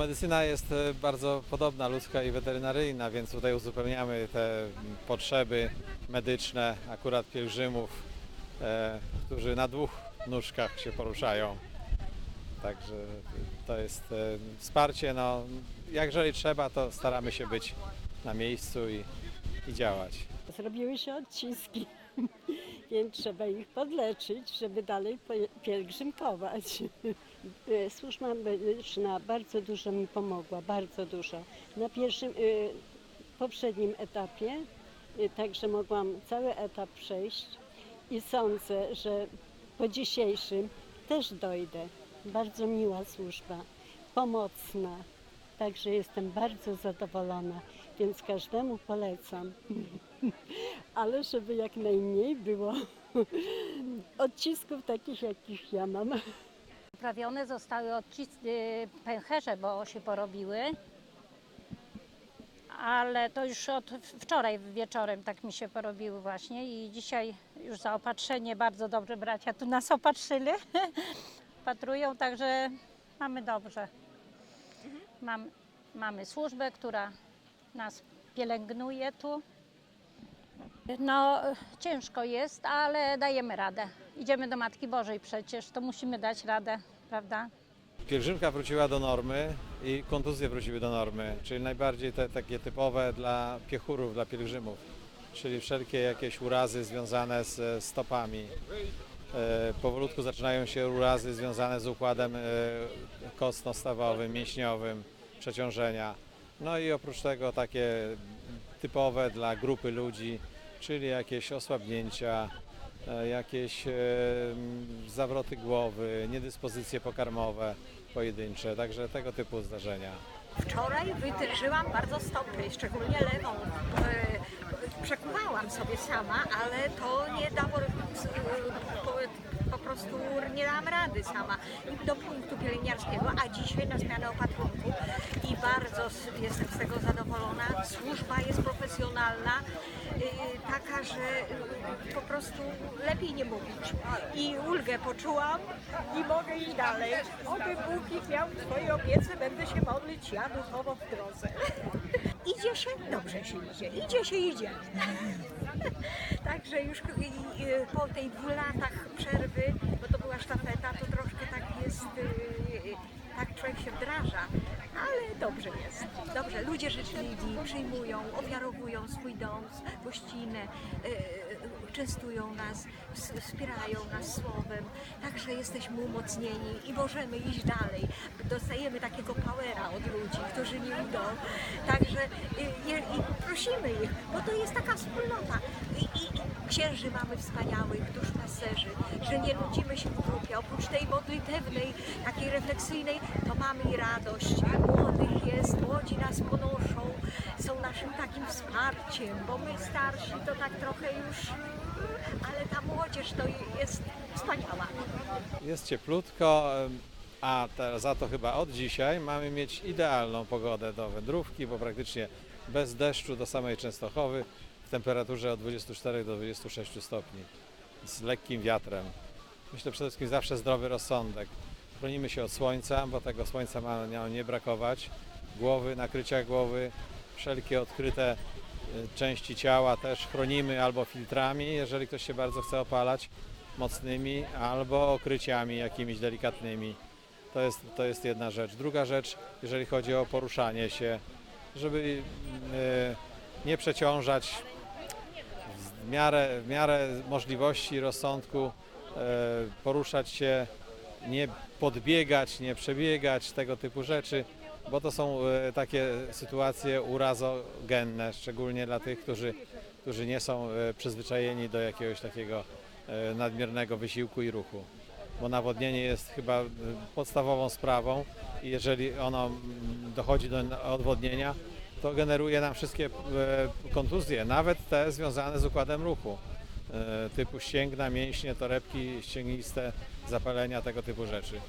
Medycyna jest e, bardzo podobna, ludzka i weterynaryjna, więc tutaj uzupełniamy te potrzeby medyczne akurat pielgrzymów, e, którzy na dwóch nóżkach się poruszają. Także to jest e, wsparcie. No, jeżeli trzeba, to staramy się być na miejscu i, i działać. Zrobiły się odciski, więc trzeba ich podleczyć, żeby dalej pie- pielgrzymkować. Służba medyczna bardzo dużo mi pomogła, bardzo dużo. Na pierwszym, y, poprzednim etapie, y, także mogłam cały etap przejść i sądzę, że po dzisiejszym też dojdę. Bardzo miła służba, pomocna, także jestem bardzo zadowolona, więc każdemu polecam ale żeby jak najmniej było odcisków takich, jakich ja mam. Poprawione zostały odcisky pęcherze, bo się porobiły. Ale to już od wczoraj wieczorem tak mi się porobiły właśnie i dzisiaj już zaopatrzenie bardzo dobrze bracia tu nas opatrzyli. Patrują, także mamy dobrze. Mam, mamy służbę, która nas pielęgnuje tu. No ciężko jest, ale dajemy radę. Idziemy do Matki Bożej przecież, to musimy dać radę, prawda? Pielgrzymka wróciła do normy i kontuzje wróciły do normy, czyli najbardziej te takie typowe dla piechurów, dla pielgrzymów, czyli wszelkie jakieś urazy związane z stopami. E, Powolutku zaczynają się urazy związane z układem e, kostno-stawowym, mięśniowym, przeciążenia. No i oprócz tego takie typowe dla grupy ludzi, czyli jakieś osłabnięcia, e, jakieś e, zawroty głowy, niedyspozycje pokarmowe pojedyncze, także tego typu zdarzenia. Wczoraj wytężyłam bardzo stopy, szczególnie lewą. E, Przekuwałam sobie sama, ale to nie dało, po, prostu nie dałam rady sama do punktu pielęgniarskiego, a dzisiaj na zmianę opatrunku i bardzo jestem z tego zadowolona. Służba jest profesjonalna, taka, że po prostu lepiej nie mówić. I ulgę poczułam i mogę iść dalej. Oby Bóg ich miał w swojej opiece, będę się modlić ja duchowo w drodze. Idzie się, dobrze się idzie, idzie się, idzie. Także już po tej dwóch latach przerwy, bo to była sztafeta, to troszkę tak jest, y, tak człowiek się wdraża, ale dobrze jest. Dobrze, ludzie życzliwi, przyjmują, ofiarowują swój dom, gościnę, y, częstują nas, ws- wspierają nas słowem, także jesteśmy umocnieni i możemy iść dalej. Dostajemy takiego powera od ludzi, którzy nie idą. Także y, i, i prosimy ich, bo to jest taka wspólnota. I, i księży mamy wspaniałych, duszpasterzy, że nie nudzimy się w grupie. Oprócz tej modlitewnej, takiej refleksyjnej, to mamy i radość. Młodych jest, młodzi nas ponoszą, są naszym takim wsparciem, bo my starsi to tak trochę już, ale ta młodzież to jest wspaniała. Jest cieplutko, a za to chyba od dzisiaj mamy mieć idealną pogodę do wędrówki, bo praktycznie bez deszczu do samej Częstochowy temperaturze od 24 do 26 stopni z lekkim wiatrem. Myślę przede wszystkim zawsze zdrowy rozsądek. Chronimy się od słońca, bo tego słońca ma nie brakować. Głowy, nakrycia głowy, wszelkie odkryte y, części ciała też chronimy albo filtrami, jeżeli ktoś się bardzo chce opalać, mocnymi, albo okryciami jakimiś delikatnymi. To jest, to jest jedna rzecz. Druga rzecz, jeżeli chodzi o poruszanie się, żeby y, nie przeciążać w miarę, w miarę możliwości rozsądku e, poruszać się, nie podbiegać, nie przebiegać, tego typu rzeczy, bo to są e, takie sytuacje urazogenne, szczególnie dla tych, którzy, którzy nie są e, przyzwyczajeni do jakiegoś takiego nadmiernego wysiłku i ruchu. Bo nawodnienie jest chyba podstawową sprawą i jeżeli ono mm, dochodzi do odwodnienia, to generuje nam wszystkie e, kontuzje, nawet te związane z układem ruchu, e, typu ścięgna, mięśnie, torebki ścięgniste, zapalenia, tego typu rzeczy.